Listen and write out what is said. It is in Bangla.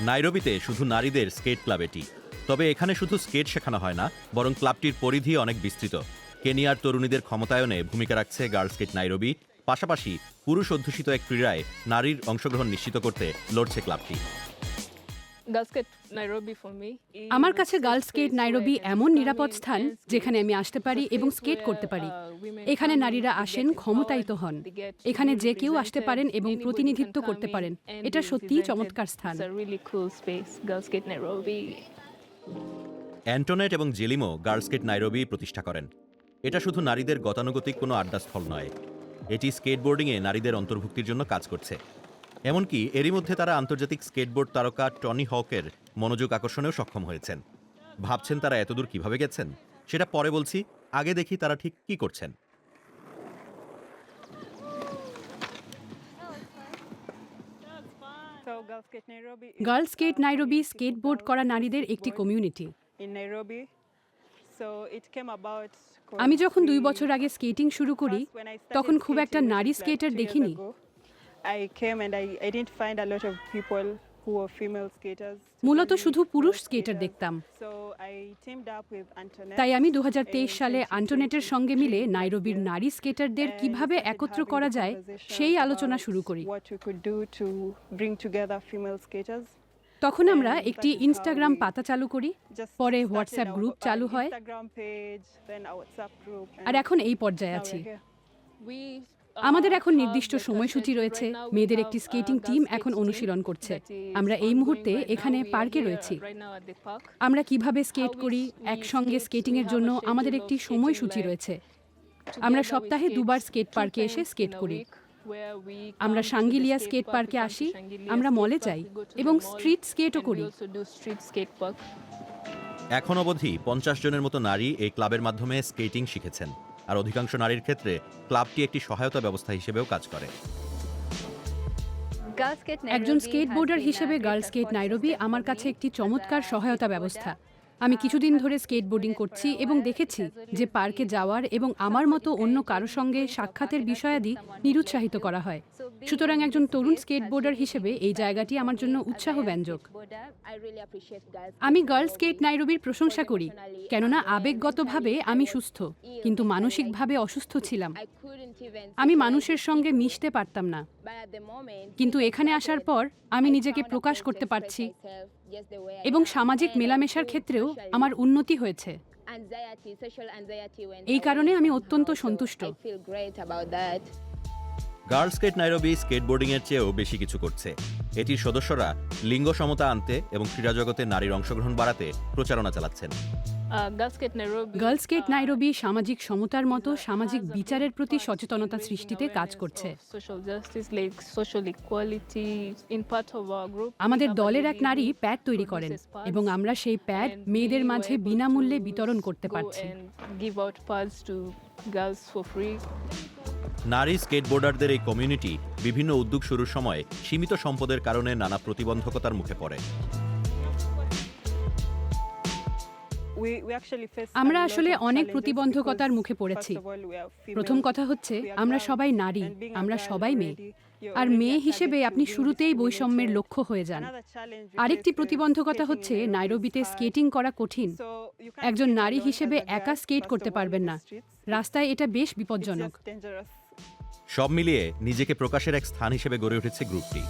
নাইরোবিতে শুধু নারীদের স্কেট ক্লাব এটি। তবে এখানে শুধু স্কেট শেখানো হয় না, বরং ক্লাবটির পরিধি অনেক বিস্তৃত। কেনিয়ার তরুণীদের ক্ষমতায়নে ভূমিকা রাখছে গার্লস স্কেট নাইরোবি, পাশাপাশি পুরুষ অধ্যুষিত এক ক্রীড়ায় নারীর অংশগ্রহণ নিশ্চিত করতে লড়ছে ক্লাবটি। আমার কাছে গার্লস স্কেট নাইরোবি এমন নিরাপদ স্থান যেখানে আমি আসতে পারি এবং স্কেট করতে পারি। এখানে নারীরা আসেন ক্ষমতায়িত হন। এখানে যে কেউ আসতে পারেন এবং প্রতিনিধিত্ব করতে পারেন। এটা সত্যিই চমৎকার স্থান। অ্যান্টোনেট এবং জেলিমো গার্লস স্কেট নাইরোবি প্রতিষ্ঠা করেন। এটা শুধু নারীদের গতানুগতিক কোনো আড্ডাস্থল নয়। এটি স্কেটবোর্ডিংয়ে নারীদের অন্তর্ভুক্তির জন্য কাজ করছে। এমনকি এরই মধ্যে তারা আন্তর্জাতিক স্কেটবোর্ড তারকা টনি হকের মনোযোগ আকর্ষণেও সক্ষম হয়েছেন। ভাবছেন তারা এতদূর কীভাবে গেছেন? সেটা পরে বলছি, আগে দেখি তারা ঠিক কি করছেন। গার্লস স্কেট নাইরোবি স্কেটবোর্ড করা নারীদের একটি কমিউনিটি। আমি যখন দুই বছর আগে স্কেটিং শুরু করি, তখন খুব একটা নারী স্কেটার দেখিনি। মূলত শুধু পুরুষ স্কেটার দেখতাম। তাই আমি দু হাজার তেইশ সালে আন্টোনেটের সঙ্গে মিলে নাইরোবির নারী স্কেটারদের কীভাবে একত্র করা যায় সেই আলোচনা শুরু করি। তখন আমরা একটি ইনস্টাগ্রাম পাতা চালু করি পরে হোয়াটসঅ্যাপ গ্রুপ চালু হয়। আর এখন এই পর্যায়ে আছি। আমাদের এখন নির্দিষ্ট সময়সূচি রয়েছে। মেয়েদের একটি স্কেটিং টিম এখন অনুশীলন করছে। আমরা এই মুহূর্তে এখানে পার্কে রয়েছি। আমরা কীভাবে স্কেট করি একসঙ্গে স্কেটিংয়ের জন্য আমাদের একটি সময়সূচি রয়েছে। আমরা সপ্তাহে দুবার স্কেট পার্কে এসে স্কেট করি। আমরা সাঙ্গিলিয়া স্কেট পার্কে আসি আমরা মলে যাই এবং স্ট্রিট স্কেটও করি। এখন অবধি পঞ্চাশ জনের মতো নারী এই ক্লাবের মাধ্যমে স্কেটিং শিখেছেন। আর অধিকাংশ নারীর ক্ষেত্রে ক্লাবটি একটি সহায়তা ব্যবস্থা হিসেবেও কাজ করে। একজন স্কেটবোর্ডার হিসেবে গার্লস স্কেট নাইরোবি আমার কাছে একটি চমৎকার সহায়তা ব্যবস্থা। আমি কিছুদিন ধরে স্কেটবোর্ডিং করছি এবং দেখেছি যে পার্কে যাওয়ার এবং আমার মতো অন্য কারও সঙ্গে সাক্ষাতের বিষয়াদি নিরুৎসাহিত করা হয়। সুতরাং একজন তরুণ স্কেটবোর্ডার হিসেবে এই জায়গাটি আমার জন্য উৎসাহ ব্যঞ্জক আমি গার্ল স্কেট নাইরোবির প্রশংসা করি, কেননা আবেগগতভাবে আমি সুস্থ, কিন্তু মানসিকভাবে অসুস্থ ছিলাম। আমি মানুষের সঙ্গে মিশতে পারতাম না। কিন্তু এখানে আসার পর আমি নিজেকে প্রকাশ করতে পারছি এবং সামাজিক মেলামেশার ক্ষেত্রেও আমার উন্নতি হয়েছে। এই কারণে আমি অত্যন্ত সন্তুষ্ট। গার্লস স্কেট নাইরোবি স্কেটবোর্ডিংয়ের চেয়েও বেশি কিছু করছে। এটির সদস্যরা লিঙ্গ সমতা আনতে এবং ক্রীড়া জগতে নারীর অংশগ্রহণ বাড়াতে প্রচারণা চালাচ্ছেন। গার্ল স্কেট নাইরোবি সামাজিক সমতার মতো সামাজিক বিচারের প্রতি সচেতনতা সৃষ্টিতে কাজ করছে। আমাদের দলের এক নারী প্যাড তৈরি করেন এবং আমরা সেই প্যাড মেয়েদের মাঝে বিনামূল্যে বিতরণ করতে পারছি। নারী স্কেটবোর্ডারদের এই কমিউনিটি বিভিন্ন উদ্যোগ শুরুর সময় সীমিত সম্পদের কারণে নানা প্রতিবন্ধকতার মুখে পড়ে। আমরা আসলে অনেক প্রতিবন্ধকতার মুখে পড়েছি। প্রথম কথা হচ্ছে আমরা সবাই নারী আমরা সবাই মেয়ে। আর মেয়ে হিসেবে আপনি শুরুতেই বৈষম্যের লক্ষ্য হয়ে যান। আরেকটি প্রতিবন্ধকতা হচ্ছে নাইরোবিতে স্কেটিং করা কঠিন। একজন নারী হিসেবে একা স্কেট করতে পারবেন না। রাস্তায় এটা বেশ বিপজ্জনক। সব মিলিয়ে নিজেকে প্রকাশের এক স্থান হিসেবে গড়ে উঠেছে গ্রুপটি।